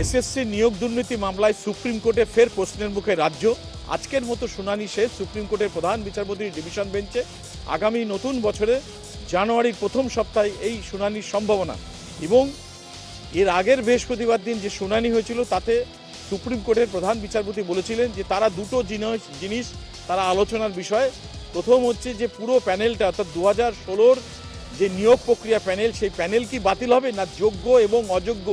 SSC নিয়োগ দুর্নীতি মামলায় সুপ্রিম কোর্টে ফের প্রশ্নের মুখে রাজ্য। আজকের মতো শুনানি শেষ। সুপ্রিম কোর্টের প্রধান বিচারপতির ডিভিশন বেঞ্চে আগামী নতুন বছরে জানুয়ারির প্রথম সপ্তাহে এই শুনানির সম্ভাবনা। এবং এর আগের বৃহস্পতিবার দিন যে শুনানি হয়েছিল, তাতে সুপ্রিম কোর্টের প্রধান বিচারপতি বলেছিলেন যে তারা দুটো জিনিস জিনিস তারা আলোচনার বিষয়। প্রথম হচ্ছে যে পুরো প্যানেলটা, অর্থাৎ দু হাজার ষোলোর যে নিয়োগ প্রক্রিয়া প্যানেল, সেই প্যানেল কি বাতিল হবে না যোগ্য এবং অযোগ্য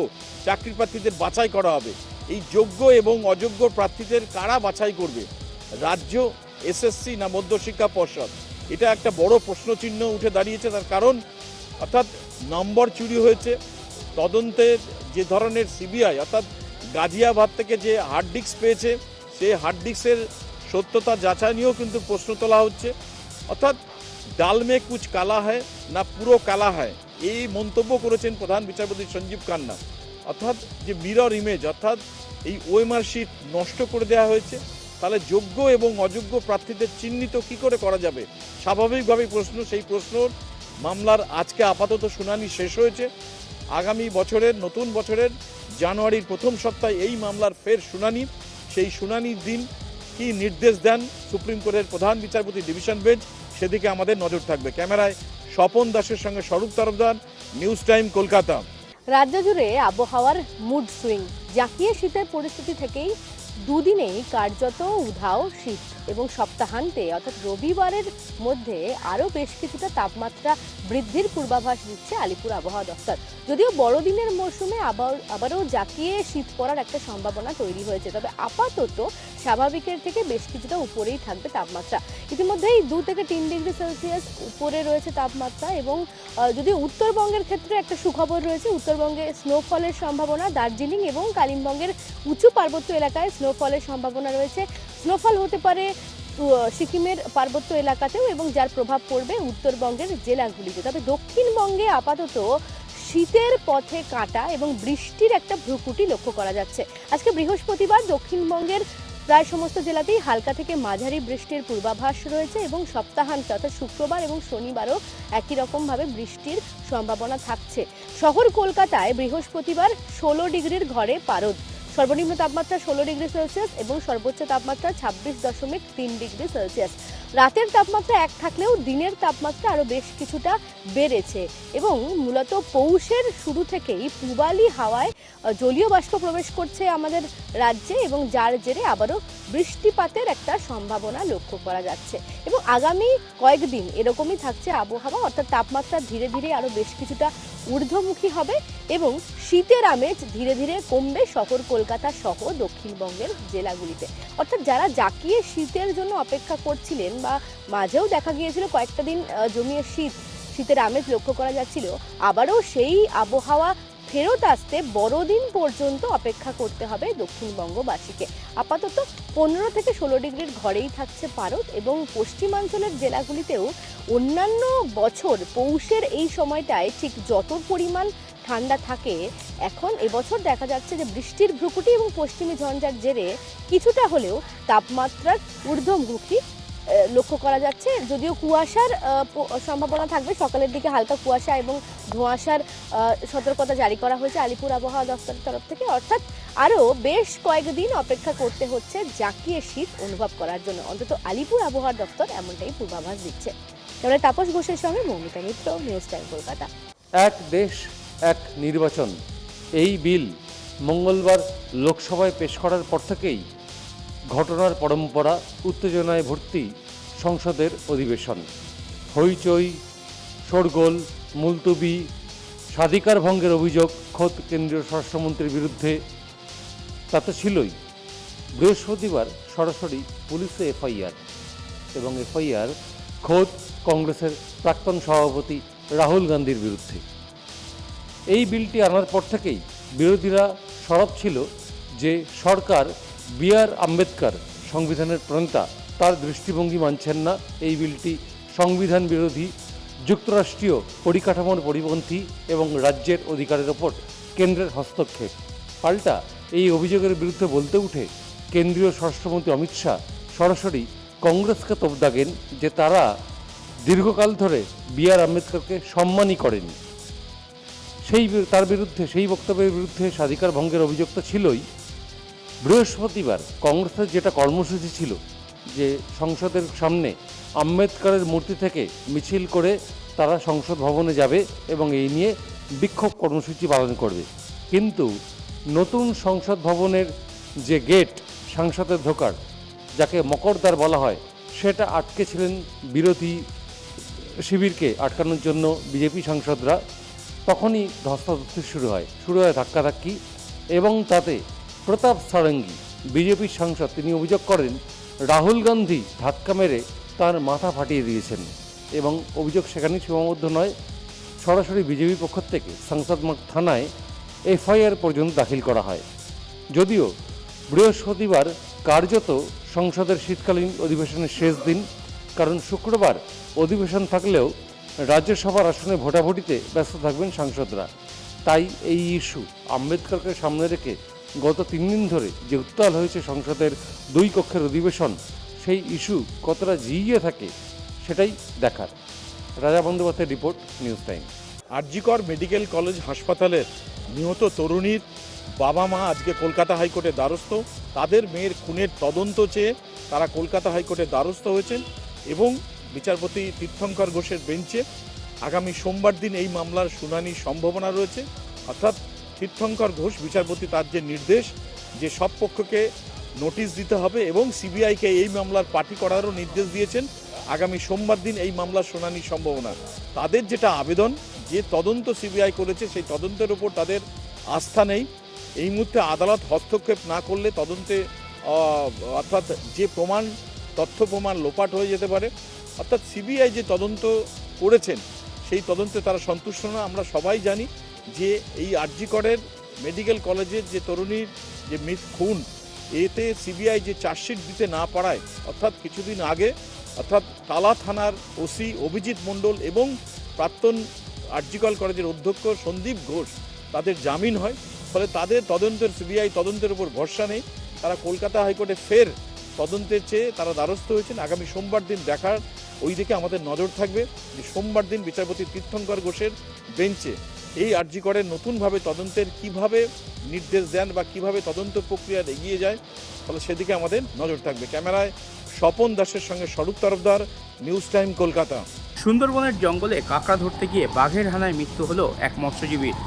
চাকরি প্রার্থীদের বাছাই করা হবে? এই যোগ্য এবং অযোগ্য প্রার্থীদের কারা বাছাই করবে? রাজ্য, এসএসসি না মধ্যশিক্ষা পর্ষদ? এটা একটা বড় প্রশ্নচিহ্ন উঠে দাঁড়িয়েছে তার কারণ, অর্থাৎ নম্বর চুরি হয়েছে তদন্তের যে ধরনের সিবিআই, অর্থাৎ গাজিয়াবাদ থেকে যে হার্ড ডিস্ক পেয়েছে, সেই হার্ড ডিস্কের সত্যতা যাচাই নিয়েও কিন্তু প্রশ্ন তোলা হচ্ছে। অর্থাৎ ডাল মে কুচ কালা হয় না পুরো কালা হয় এই মন্তব্য করেছেন প্রধান বিচারপতি সঞ্জীব কান্না অর্থাৎ যে মিরর ইমেজ অর্থাৎ এই ওএমআর শিট নষ্ট করে দেওয়া হয়েছে তাহলে যোগ্য এবং অযোগ্য প্রার্থীদের চিহ্নিত কি করে করা যাবে স্বাভাবিকভাবেই প্রশ্ন, সেই প্রশ্নর মামলার আজকে আপাতত শুনানি শেষ হয়েছে। আগামী বছরের, নতুন বছরের জানুয়ারির প্রথম সপ্তাহে এই মামলার ফের শুনানি। সেই শুনানির দিন কি নির্দেশ দেন সুপ্রিম কোর্টের প্রধান বিচারপতি ডিভিশন বেঞ্চ সেদিকে আমাদের নজর থাকবে। ক্যামেরায় স্বপন দাসের সঙ্গে স্বরূপ তরফদার নিউজ টাইম কলকাতা। রাজ্য জুড়ে আবহাওয়ার মুড সুইং জাঁকিয়ে শীতের পরিস্থিতি থেকেই দুদিনেই কার্যত উধাও শীত এবং সপ্তাহান্তে, অর্থাৎ রবিবারের মধ্যে আরও বেশ কিছুটা তাপমাত্রা বৃদ্ধির পূর্বাভাস দিচ্ছে আলিপুর আবহাওয়া দফতর যদিও বড়দিনের মরশুমে আবার, আবারও জাঁকিয়ে শীত পড়ার একটা সম্ভাবনা তৈরি হয়েছে। তবে আপাতত স্বাভাবিকের থেকে বেশ কিছুটা উপরেই থাকবে তাপমাত্রা। ইতিমধ্যেই দু থেকে তিন ডিগ্রি সেলসিয়াস উপরে রয়েছে তাপমাত্রা এবং যদি উত্তরবঙ্গের ক্ষেত্রে একটা সুখবর রয়েছে, উত্তরবঙ্গে স্নোফলের সম্ভাবনা দার্জিলিং এবং কালিম্পংয়ের উঁচু পার্বত্য এলাকায় স্নোফলের সম্ভাবনা রয়েছে। স্নোফল হতে পারে সিকিমের পার্বত্য এলাকাতেও এবং যার প্রভাব পড়বে উত্তরবঙ্গের জেলাগুলিতে। তবে দক্ষিণবঙ্গে আপাতত শীতের পথে কাটা এবং বৃষ্টির একটা ভ্রুকুটি লক্ষ্য করা যাচ্ছে। আজকে বৃহস্পতিবার দক্ষিণবঙ্গের প্রায় সমস্ত জেলাতেই হালকা থেকে মাঝারি বৃষ্টির পূর্বাভাস রয়েছে এবং সপ্তাহান্তে অর্থাৎ শুক্রবার এবং শনিবারও একই রকমভাবে বৃষ্টির সম্ভাবনা থাকছে। শহর কলকাতায় বৃহস্পতিবার ষোলো ডিগ্রির ঘরে পারদ। সর্বনিম্ন তাপমাত্রা ষোলো ডিগ্রি সেলসিয়াস এবং সর্বোচ্চ তাপমাত্রা ছাব্বিশ দশমিক তিন ডিগ্রি সেলসিয়াস। রাতের তাপমাত্রা এক থাকলেও দিনের তাপমাত্রা আরও বেশ কিছুটা বেড়েছে এবং মূলত পৌষের শুরু থেকেই পূবালি হাওয়ায় জলীয় বাষ্প প্রবেশ করছে আমাদের রাজ্যে এবং যার জেরে আবারও বৃষ্টিপাতের একটা সম্ভাবনা লক্ষ্য করা যাচ্ছে। এবং আগামী কয়েকদিন এরকমই থাকছে আবহাওয়া, অর্থাৎ তাপমাত্রা ধীরে ধীরে আরও বেশ কিছুটা ঊর্ধ্বমুখী হবে এবং শীতের আমেজ ধীরে ধীরে কমবে শহর কলকাতা সহ দক্ষিণবঙ্গের জেলাগুলিতে। অর্থাৎ যারা জাকিয়ে শীতের জন্য অপেক্ষা করছিলেন বা মাঝেও দেখা গিয়েছিল কয়েকটা দিন জমিয়ে শীত, শীতের আমেজ লক্ষ্য করা যাচ্ছিল, আবারও সেই আবহাওয়া ফেরত আসতে বড়দিন পর্যন্ত অপেক্ষা করতে হবে দক্ষিণবঙ্গবাসীকে আপাতত পনেরো থেকে ষোলো ডিগ্রির ঘরেই থাকছে পারদ এবং পশ্চিমাঞ্চলের জেলাগুলিতেও অন্যান্য বছর পৌষের এই সময়টায় ঠিক যত পরিমাণ ঠান্ডা থাকে, এখন এবছর দেখা যাচ্ছে যে বৃষ্টির ভ্রুকুটি এবং পশ্চিমী ঝঞ্ঝার জেরে কিছুটা হলেও তাপমাত্রার ঊর্ধ্বমুখী লক্ষ্য করা যাচ্ছে। যদিও কুয়াশার সম্ভাবনা থাকবে, সকালের দিকে হালকা কুয়াশা এবং ধোঁয়াশার সতর্কতা জারি করা হয়েছে আলিপুর আবহাওয়া দফতরের তরফ থেকে। অর্থাৎ আরও বেশ কয়েকদিন অপেক্ষা করতে হচ্ছে জাকিয়ে শীত অনুভব করার জন্য। অন্তত আলিপুর আবহাওয়া দফতর এমনটাই পূর্বাভাস দিচ্ছে। এবারে তাপস ঘোষের সঙ্গে মৌমিতা মিত্র নিউজ টাইম কলকাতা। এক দেশ, এক নির্বাচন। এই বিল মঙ্গলবার লোকসভায় পেশ করার পর থেকেই ঘটনার পরম্পরা উত্তেজনায় ভর্তি সংসদের অধিবেশন। হইচই, শোরগোল, মুলতুবি, স্বাধিকার ভঙ্গের অভিযোগ খোদ কেন্দ্রীয় স্বরাষ্ট্রমন্ত্রীর বিরুদ্ধে। তা তো ছিলই, বৃহস্পতিবার সরাসরি পুলিশে এফআইআর এবং এফআইআর খোদ কংগ্রেসের প্রাক্তন সভাপতি রাহুল গান্ধীর বিরুদ্ধে। এই বিলটি আনার পর থেকেই বিরোধীরা সরব ছিল যে সরকার বি আর আম্বেদকর সংবিধানের প্রণেতা, তার দৃষ্টিভঙ্গি মানছেন না। এই বিলটি সংবিধান বিরোধী, যুক্তরাষ্ট্রীয় পরিকাঠামোর পরিপন্থী এবং রাজ্যের অধিকারের ওপর কেন্দ্রের হস্তক্ষেপ। পাল্টা এই অভিযোগের বিরুদ্ধে বলতে উঠে কেন্দ্রীয় স্বরাষ্ট্রমন্ত্রী অমিত শাহ সরাসরি কংগ্রেসকে তোপ দাগেন যে তারা দীর্ঘকাল ধরে বি আর আম্বেদকরকে সম্মানই করেনি। সেই তার বিরুদ্ধে, সেই বক্তব্যের বিরুদ্ধে স্বাধিকার ভঙ্গের অভিযোগ তো ছিলই। বৃহস্পতিবার কংগ্রেসের যেটা কর্মসূচি ছিল যে সংসদের সামনে আম্বেদকরের মূর্তি থেকে মিছিল করে তারা সংসদ ভবনে যাবে এবং এই নিয়ে বিক্ষোভ কর্মসূচি পালন করবে। কিন্তু নতুন সংসদ ভবনের যে গেট, সাংসদের ঢোকার, যাকে মকরদ্বার বলা হয়, সেটা আটকে ছিলেন বিরোধী শিবিরকে আটকানোর জন্য বিজেপি সাংসদরা। তখনই ধস্তাধস্তি শুরু হয় শুরু হয় ধাক্কাধাক্কি এবং তাতে প্রতাপ সারঙ্গী বিজেপির সাংসদ, তিনি অভিযোগ করেন, রাহুল গান্ধী ধাক্কা মেরে তার মাথা ফাটিয়ে দিয়েছেন এবং অভিযোগ সেখানেই সীমাবদ্ধ নয়, সরাসরি বিজেপি পক্ষ থেকে সংসদ থানায় এফআইআর পর্যন্ত দাখিল করা হয়। যদিও বৃহস্পতিবার কার্যত সংসদের শীতকালীন অধিবেশনের শেষ দিন, কারণ শুক্রবার অধিবেশন থাকলেও রাজ্যসভার আসনে ভোটাভুটিতে ব্যস্ত থাকবেন সাংসদরা। তাই এই ইস্যু আম্বেদকরকে সামনে রেখে গত তিন দিন ধরে যে উত্তাল হয়েছে সংসদের দুই কক্ষের অধিবেশন, সেই ইস্যু কতটা জিইয়ে থাকে সেটাই দেখার। রাজা বন্দ্যোপাধ্যায়ের report, news time. RG Kar medical college হাসপাতালের নিহত তরুণীর বাবা মা আজকে কলকাতা হাইকোর্টের দ্বারস্থ। তাদের মেয়ের খুনের তদন্ত চেয়ে তারা কলকাতা হাইকোর্টের দ্বারস্থ হয়েছেন এবং বিচারপতি তীর্থঙ্কর ঘোষের বেঞ্চে আগামী সোমবার দিন এই মামলার শুনানির সম্ভাবনা রয়েছে। অর্থাৎ তীর্থঙ্কর ঘোষ, বিচারপতি তার যে নির্দেশ, যে সব পক্ষকে নোটিশ দিতে হবে এবং সিবিআইকে এই মামলার পার্টি করারও নির্দেশ দিয়েছেন। আগামী সোমবার দিন এই মামলার শুনানির সম্ভাবনা। তাদের যেটা আবেদন, যে তদন্ত সিবিআই করেছে, সেই তদন্তের উপর তাদের আস্থা নেই। এই মুহূর্তে আদালত হস্তক্ষেপ না করলে তদন্তে অর্থাৎ যে প্রমাণ, তথ্য প্রমাণ লোপাট হয়ে যেতে পারে। অর্থাৎ সিবিআই যে তদন্ত করেছেন, সেই তদন্তে তারা সন্তুষ্ট না, আমরা সবাই জানি। যে এই আরজিকরের মেডিকেল কলেজের যে তরুণীর যে মিস খুন, এতে সিবিআই যে চার্জশিট দিতে না পারায়, অর্থাৎ কিছুদিন আগে, অর্থাৎ তালা থানার ওসি অভিজিৎ মণ্ডল এবং প্রাক্তন আরজিকল কলেজের অধ্যক্ষ সন্দীপ ঘোষ তাদের জামিন হয়। ফলে তাদের তদন্তের, সিবিআই তদন্তের উপর ভরসা নেই। তারা কলকাতা হাইকোর্টে ফের তদন্তের চেয়ে তারা দ্বারস্থ হয়েছেন। আগামী সোমবার দিন দেখার ওই দিকে আমাদের নজর থাকবে যে সোমবার দিন বিচারপতি তীর্থঙ্কর ঘোষের বেঞ্চে এই আরজিকরের নতুনভাবে তদন্তের কীভাবে নির্দেশ দেন বা কীভাবে তদন্ত প্রক্রিয়া এগিয়ে যায় ফলে সেদিকে আমাদের নজর থাকবে। ক্যামেরায় স্বপন দাসের সঙ্গে স্বরূপ তরফদার, নিউজ টাইম কলকাতা। সুন্দরবনের জঙ্গলে কাঁকড়া ধরতে গিয়ে বাঘের হানায় মৃত্যু হলো এক মৎস্যজীবীর।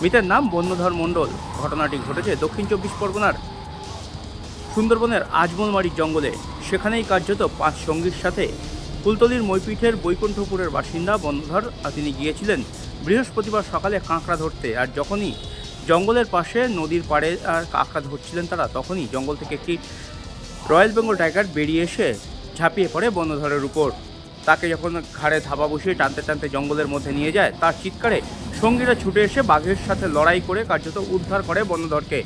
মৃতের নাম বন্যধর মণ্ডল। ঘটনাটি ঘটেছে দক্ষিণ চব্বিশ পরগনার সুন্দরবনের আজমলমারির জঙ্গলে। সেখানেই কার্যত পাঁচ সঙ্গীর সাথে কুলতলির মৈপীঠের বৈকুণ্ঠপুরের বাসিন্দা বন্যধর, তিনি গিয়েছিলেন বৃহস্পতিবার সকালে কাঁকড়া ধরতে, আর যখনই জঙ্গলের পাশে নদীর পাড়ে, আর কাঁকড়া ধরছিলেন তারা, তখনই জঙ্গল থেকে একটি রয়্যাল বেঙ্গল টাইগার বেরিয়ে এসে ঝাঁপিয়ে পড়ে বন্যধরের উপর। তাকে যখন ঘাড়ে ধাবা বসিয়ে টানতে টানতে জঙ্গলের মধ্যে নিয়ে যায়, তার চিৎকারে সঙ্গীরা ছুটে এসে বাঘের সাথে লড়াই করে কার্যত উদ্ধার করে বন্যধরকে।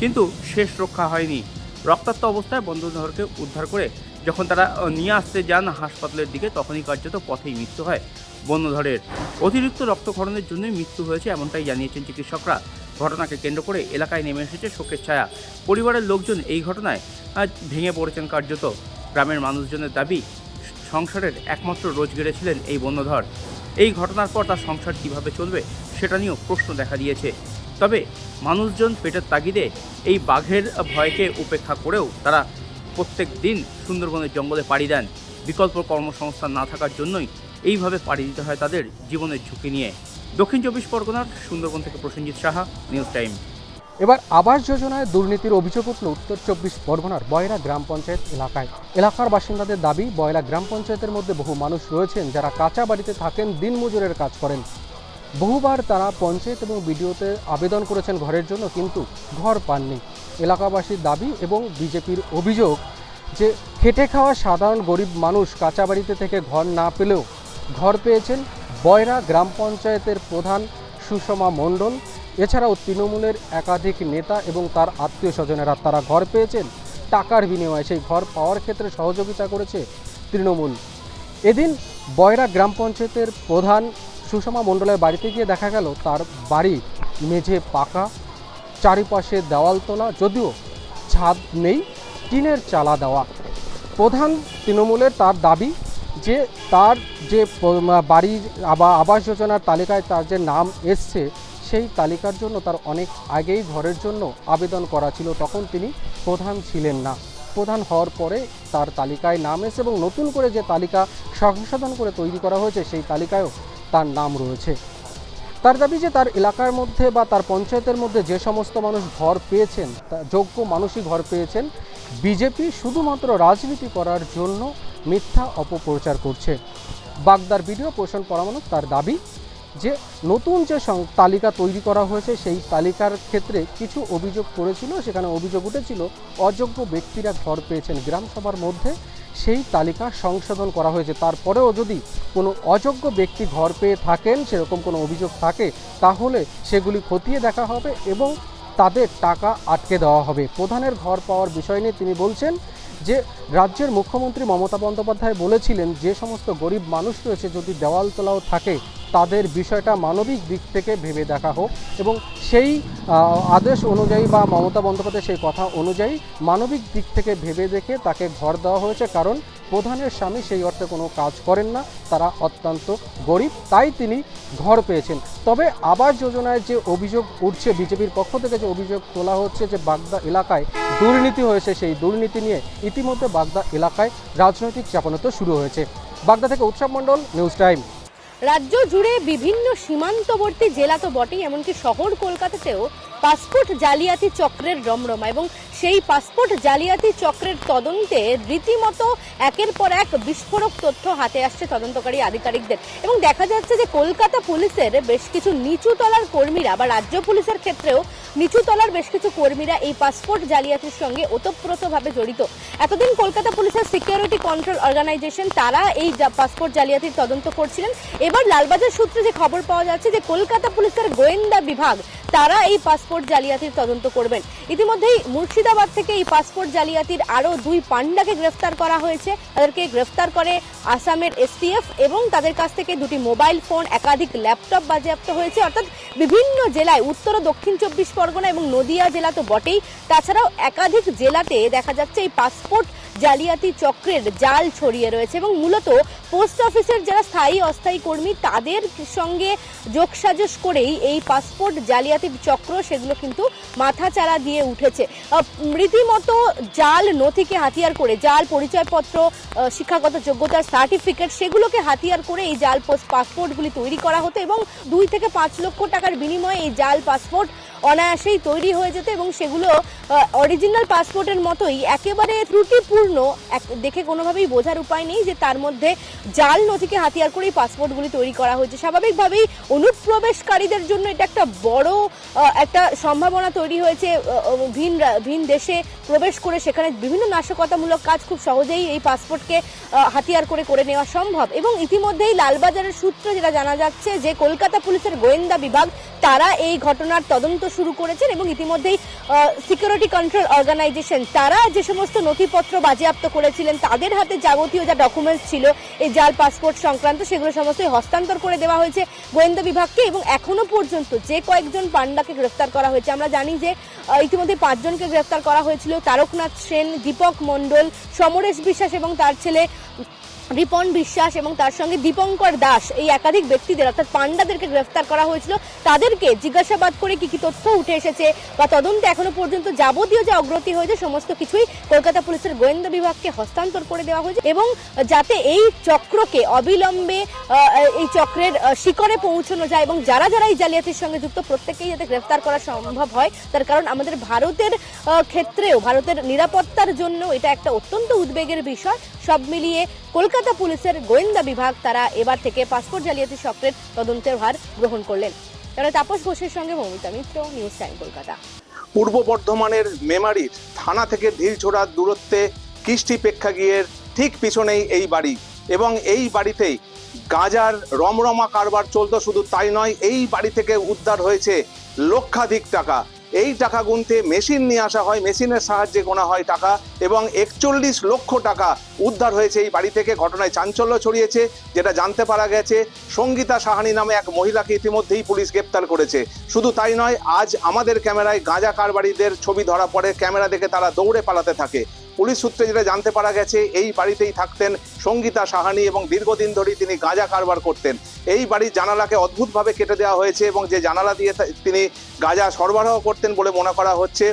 কিন্তু শেষ রক্ষা হয়নি। রক্তাক্ত অবস্থায় বন্যধরকে উদ্ধার করে যখন তারা নিয়ে আসতে যান হাসপাতালের দিকে, তখনই কার্যত পথেই মৃত্যু হয়। বন্যধরের অতিরিক্ত রক্তক্ষরণের জন্যই মৃত্যু হয়েছে এমনটাই জানিয়েছেন চিকিৎসকরা। ঘটনাকে কেন্দ্র করে এলাকায় নেমে এসেছে শোকের ছায়া। পরিবারের লোকজন এই ঘটনায় ভেঙে পড়েছেন কার্যত। গ্রামের মানুষজনের দাবি, সংসারের একমাত্র রোজগেরে ছিলেন এই বন্যধর এই ঘটনার পর তার সংসার কীভাবে চলবে, সেটা নিয়েও প্রশ্ন দেখা দিয়েছে। তবে মানুষজন পেটের তাগিদে এই বাঘের ভয়কে উপেক্ষা করেও তারা প্রত্যেক দিন সুন্দরবনের জঙ্গলে পাড়ি দেন। বিকল্প কর্মসংস্থান না থাকার জন্যই এইভাবে পাড়ি দিতে হয় তাদের জীবনের ঝুঁকি নিয়ে। দক্ষিণ চব্বিশ পরগনার সুন্দরবন থেকে প্রসেনজিৎ সাহা, নিউজ টাইম। এবার আবাস যোজনায় দুর্নীতির অভিযোগ উঠল উত্তর চব্বিশ পরগনার বয়রা গ্রাম পঞ্চায়েত এলাকায়। এলাকার বাসিন্দাদের দাবি, বয়রা গ্রাম পঞ্চায়েতের মধ্যে বহু মানুষ রয়েছেন যারা কাঁচা বাড়িতে থাকেন, দিনমজুরের কাজ করেন। বহুবার তারা পঞ্চায়েত এবং বিডিওতে আবেদন করেছেন ঘরের জন্য, কিন্তু ঘর পাননি। এলাকাবাসীর দাবি এবং বিজেপির অভিযোগ যে খেটে খাওয়া সাধারণ গরিব মানুষ কাঁচাবাড়িতে থেকে ঘর না পেলেও ঘর পেয়েছেন বয়রা গ্রাম পঞ্চায়েতের প্রধান সুষমা মণ্ডল। এছাড়াও তৃণমূলের একাধিক নেতা এবং তার আত্মীয় স্বজনেরা তারা ঘর পেয়েছেন, টাকার বিনিময়ে। সেই ঘর পাওয়ার ক্ষেত্রে সহযোগিতা করেছে তৃণমূল। এদিন বয়রা গ্রাম পঞ্চায়েতের প্রধান সুষমা মণ্ডলের বাড়িতে গিয়ে দেখা গেল, তার বাড়ি মেঝে পাকা, চারিপাশে দেওয়াল তোলা, যদিও ছাদ নেই, টিনের চালা দেওয়া। প্রধান তৃণমূলের তার দাবি যে, তার যে বাড়ির আবা, আবাস যোজনার তালিকায় তার যে নাম এসছে, সেই তালিকার জন্য তার অনেক আগেই ঘরের জন্য আবেদন করা ছিল, তখন তিনি প্রধান ছিলেন না। প্রধান হওয়ার পরে তার তালিকায় নাম এসে এবং নতুন করে যে তালিকা সংশোধন করে তৈরি করা হয়েছে, সেই তালিকায়ও তার নাম রয়েছে। তার দাবি যে তার এলাকার মধ্যে বা তার পঞ্চায়েতের মধ্যে যে সমস্ত মানুষ ঘর পেয়েছেন যোগ্য মানুষই ঘর পেয়েছেন, বিজেপি শুধুমাত্র রাজনীতি করার জন্য মিথ্যা অপপ্রচার করছে। বাগদার ভিডিও পোষণ পরামানব তার দাবি যে নতুন যে তালিকা তৈরি করা হয়েছে, সেই তালিকার ক্ষেত্রে কিছু অভিযোগ করেছিল, সেখানে অভিযোগ উঠেছিল, অযোগ্য ব্যক্তিরা ঘর পেয়েছেন। গ্রামসভার মধ্যে সেই তালিকা সংশোধন করা হয়েছে। তারপরেও যদি কোনো অযোগ্য ব্যক্তি ঘর পেয়ে থাকেন, সেরকম কোনো অভিযোগ থাকে, তাহলে সেগুলি খতিয়ে দেখা হবে এবং তাদের টাকা আটকে দেওয়া হবে। প্রধানের ঘর পাওয়ার বিষয় নিয়ে তিনি বলছেন যে, রাজ্যের মুখ্যমন্ত্রী মমতা বন্দ্যোপাধ্যায় বলেছিলেন, যে সমস্ত গরিব মানুষ রয়েছে, যদি দেওয়াল তোলাও থাকে তাদের বিষয়টা মানবিক দিক থেকে ভেবে দেখা হোক এবং সেই আদেশ অনুযায়ী বা মমতা বন্দ্যোপাধ্যায় সেই কথা অনুযায়ী মানবিক দিক থেকে ভেবে দেখে তাকে ঘর দেওয়া হয়েছে। কারণ প্রধানের স্বামী সেই অর্থে কোনো কাজ করেন না, তারা অত্যন্ত গরিব, তাই তিনি ঘর পেয়েছেন। তবে আবাস যোজনায় যে অভিযোগ উঠছে, বিজেপির পক্ষ থেকে যে অভিযোগ তোলা হচ্ছে যে বাগদা এলাকায় দুর্নীতি হয়েছে, সেই দুর্নীতি নিয়ে ইতিমধ্যে বাগদা এলাকায় রাজনৈতিক চাপানত শুরু হয়েছে। বাগদা থেকে উৎসব মণ্ডল, নিউজ টাইম। রাজ্য জুড়ে বিভিন্ন সীমান্তবর্তী জেলা তো বটেই এমনকি শহর কলকাতাতেও পাসপোর্ট জালিয়াতি চক্রের রমরমা এবং সেই পাসপোর্ট জালিয়াতি চক্রের তদন্তে রীতিমতো একের পর এক বিস্ফোরক তথ্য হাতে আসছে তদন্তকারী আধিকারিকদের। এবং দেখা যাচ্ছে যে কলকাতা পুলিশের বেশ কিছু নিচু তলার কর্মীরা বা রাজ্য পুলিশের ক্ষেত্রেও নিচু তলার বেশ কিছু কর্মীরা এই পাসপোর্ট জালিয়াতির সঙ্গে ওতপ্রোতভাবে জড়িত। এতদিন কলকাতা পুলিশের সিকিউরিটি কন্ট্রোল অর্গানাইজেশন তারা এই পাসপোর্ট জালিয়াতির তদন্ত করছিলেন। এবার লালবাজার সূত্রে যে খবর পাওয়া যাচ্ছে যে কলকাতা পুলিশের গোয়েন্দা বিভাগ তারা এই পাসপোর্ট জালিয়াতির তদন্ত করবেন। ইতিমধ্যেই মুর্শিদাবাদ থেকে এই পাসপোর্ট জালিয়াতির আরও দুই পান্ডাকে গ্রেফতার করা হয়েছে। তাদেরকে গ্রেফতার করে আসামের এসটিএফ এবং তাদের কাছ থেকে দুটি মোবাইল ফোন, একাধিক ল্যাপটপ বাজেয়াপ্ত হয়েছে। অর্থাৎ বিভিন্ন জেলায়, উত্তর ও দক্ষিণ চব্বিশ পরগনা এবং নদিয়া জেলা তো বটেই। তাছাড়াও একাধিক জেলাতে দেখা যাচ্ছে এই পাসপোর্ট জালিয়াতি চক্রের জাল ছড়িয়ে রয়েছে এবং মূলত পোস্ট অফিসের যারা স্থায়ী অস্থায়ী কর্মী, তাদের সঙ্গে যোগসাজশ করেই এই পাসপোর্ট জালিয়াতির চক্র সেগুলো কিন্তু মাথা চারা দিয়ে উঠেছে। রীতিমতো জাল নথিকে হাতিয়ার করে জাল পরিচয়পত্র শিক্ষাগত যোগ্যতার সার্টিফিকেট সেগুলোকে হাতিয়ার করে এই জাল পাসপোর্টগুলি তৈরি করা হতো এবং দুই থেকে পাঁচ লক্ষ টাকার বিনিময়ে এই জাল পাসপোর্ট অনায়াসেই তৈরি হয়ে যেত এবং সেগুলো অরিজিনাল পাসপোর্টের মতোই একেবারে ত্রুটিপূর্ণ। এক- দেখে কোনোভাবেই বোঝার উপায় নেই যে তার মধ্যে জাল নথিকে হাতিয়ার করেই পাসপোর্টগুলি তৈরি করা হয়েছে। স্বাভাবিকভাবেই অনুপ্রবেশকারীদের জন্য এটা একটা বড় একটা সম্ভাবনা তৈরি হয়েছে। ভিন ভিন দেশে প্রবেশ করে সেখানে বিভিন্ন নাশকতামূলক কাজ খুব সহজেই এই পাসপোর্টকে হাতিয়ার করে করে নেওয়া সম্ভব। এবং ইতিমধ্যেই লালবাজারের সূত্রে যেটা জানা যাচ্ছে যে কলকাতা পুলিশের গোয়েন্দা বিভাগ, তারা এই ঘটনার তদন্ত শুরু করেছেন এবং ইতিমধ্যেই সিকিউরিটি কন্ট্রোল অর্গানাইজেশন তারা যে সমস্ত নথিপত্র বাজেয়াপ্ত করেছিলেন, তাদের হাতে যাবতীয় যা ডকুমেন্টস ছিল, এই জাল পাসপোর্ট সংক্রান্ত, সেগুলো সমস্তই হস্তান্তর করে দেওয়া হয়েছে গোয়েন্দা বিভাগকে এবং এখনও পর্যন্ত যে কয়েকজন পান্ডাকে গ্রেফতার করা হয়েছে, আমরা জানি যে ইতিমধ্যে পাঁচজনকে গ্রেফতার করা হয়েছিল। তারকনাথ সেন, দীপক মণ্ডল, সমরেশ বিশ্বাস এবং তার ছেলে রিপন বিশ্বাস এবং তার সঙ্গে দীপঙ্কর দাস, এই একাধিক ব্যক্তিদের, অর্থাৎ পান্ডাদেরকে গ্রেফতার করা হয়েছিল। তাদেরকে জিজ্ঞাসাবাদ করে কি কি তথ্য উঠে এসেছে বা তদন্তে এখনও পর্যন্ত যাবতীয় যে অগ্রগতি হয়েছে, সমস্ত কিছুই কলকাতা পুলিশের গোয়েন্দা বিভাগকে হস্তান্তর করে দেওয়া হয়েছে এবং যাতে এই চক্রকে অবিলম্বে এই চক্রের শিকড়ে পৌঁছানো যায় এবং যারা যারা এই জালিয়াতির সঙ্গে যুক্ত, প্রত্যেককেই যাতে গ্রেফতার করা সম্ভব হয়। তার কারণ আমাদের ভারতের ক্ষেত্রেও, ভারতের নিরাপত্তার জন্য এটা একটা অত্যন্ত উদ্বেগের বিষয়। সব মিলিয়ে কলকাতা পুলিশের গোয়েন্দা বিভাগ তারা এবার থেকে পাসপোর্ট জালিয়াতি চক্রের তদন্তের ভার গ্রহণ করলেন। তারা তাপস ঘোষের সঙ্গে মৌমিতা মিত্র নিউজ টাইম কলকাতা। পূর্ব বর্ধমানের মেমারির থানা থেকে ঢিলছোড়ার দূরত্বে কৃষ্টি প্রেক্ষাগৃহের ঠিক পিছনেই এই বাড়ি এবং এই বাড়িতেই গাজার রমরমা কারবার চলতো শুধু তাই নয়, এই বাড়ি থেকে উদ্ধার হয়েছে লক্ষাধিক টাকা। এই টাকা গুনতে মেশিন নিয়ে আসা হয়। মেশিনের সাহায্যে গোনা হয় টাকা এবং একচল্লিশ লক্ষ টাকা উদ্ধার হয়েছে এই বাড়ি থেকে। ঘটনায় চাঞ্চল্য ছড়িয়েছে, যেটা জানতে পারা গেছে, সঙ্গীতা সাহানি নামে এক মহিলাকে ইতিমধ্যেই পুলিশ গ্রেপ্তার করেছে। শুধু তাই নয়, আজ আমাদের ক্যামেরায় গাঁজা কারবারিদের ছবি ধরা পড়ে। ক্যামেরা দেখে তারা দৌড়ে পালাতে থাকে। পুলিশ সূত্রে যেটা জানতে পারা গেছে, এই বাড়িতেই থাকতেন সঙ্গীতা সাহানি এবং দীর্ঘদিন ধরেই তিনি গাঁজা কারবার করতেন। এই বাড়ির জানালাকে অদ্ভুতভাবে কেটে দেওয়া হয়েছে এবং যে জানালা দিয়ে তিনি গাঁজা সরবরাহ করতেন বলে মনে করা হচ্ছে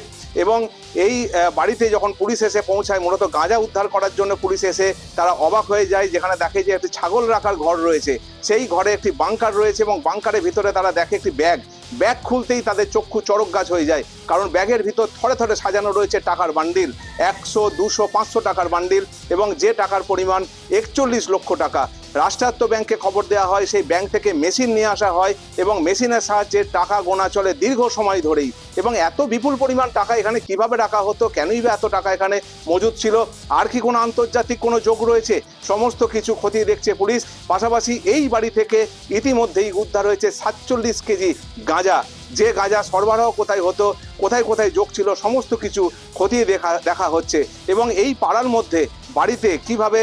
এবং এই বাড়িতে যখন পুলিশ এসে পৌঁছায়, মূলত গাঁজা উদ্ধার করার জন্য পুলিশ এসে তারা অবাক হয়ে যায়, যেখানে দেখে যে একটি ছাগল রাখার ঘর রয়েছে। সেই ঘরে একটি বাংকার রয়েছে এবং বাংকারের ভিতরে তারা দেখে একটি ব্যাগ। ব্যাগ খুলতেই তাদের চক্ষু চড়ক গাছ হয়ে যায়। কারণ ব্যাগের ভিতর থরে থরে সাজানো রয়েছে টাকার বান্ডিল। একশো, দুশো, পাঁচশো টাকার বান্ডিল এবং যে টাকার পরিমাণ একচল্লিশ লক্ষ টাকা। রাষ্ট্রায়ত্ত ব্যাংকে খবর দেওয়া হয়, সেই ব্যাংক থেকে মেশিন নিয়ে আসা হয় এবং মেশিনের সাহায্যে টাকা গোনা চলে দীর্ঘ সময় ধরেই। এবং এত বিপুল পরিমাণ টাকা এখানে কীভাবে রাখা হতো, কেনই বা এত টাকা এখানে মজুদ ছিল, আর কি কোনো আন্তর্জাতিক কোনো যোগ রয়েছে? সমস্ত কিছু খতিয়ে দেখছে পুলিশ। পাশাপাশি এই বাড়ি থেকে ইতিমধ্যেই উদ্ধার হয়েছে সাতচল্লিশ কেজি গাঁজা। যে গাঁজা সরবরাহ কোথায় হতো, কোথায় কোথায় যোগ ছিল, সমস্ত কিছু খতিয়ে দেখা দেখা হচ্ছে। এবং এই পাড়ার মধ্যে বাড়িতে কীভাবে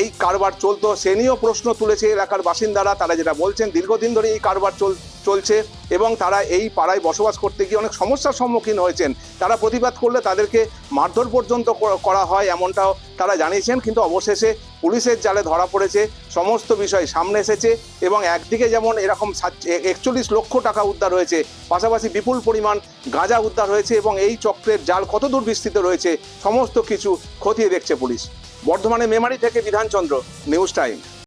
এই কারবার চলতো, সে নিয়েও প্রশ্ন তুলেছে এলাকার বাসিন্দারা। তারা যেটা বলছেন, দীর্ঘদিন ধরে এই কারবার চল, চলছে এবং তারা এই পাড়ায় বসবাস করতে গিয়ে অনেক সমস্যার সম্মুখীন হয়েছেন। তারা প্রতিবাদ করলে তাদেরকে মারধর পর্যন্ত করা হয় এমনটাও তারা জানিয়েছেন, কিন্তু অবশেষে পুলিশের জালে ধরা পড়েছে, সমস্ত বিষয় সামনে এসেছে এবং একদিকে যেমন এরকম একচল্লিশ লক্ষ টাকা উদ্ধার হয়েছে, পাশাপাশি বিপুল পরিমাণ গাঁজা উদ্ধার হয়েছে এবং এই চক্রের জাল কত দূর বিস্তৃত রয়েছে, সমস্ত কিছু খতিয়ে দেখছে পুলিশ। বর্ধমানে মেমারি থেকে বিধানচন্দ্র, নিউজ টাইম।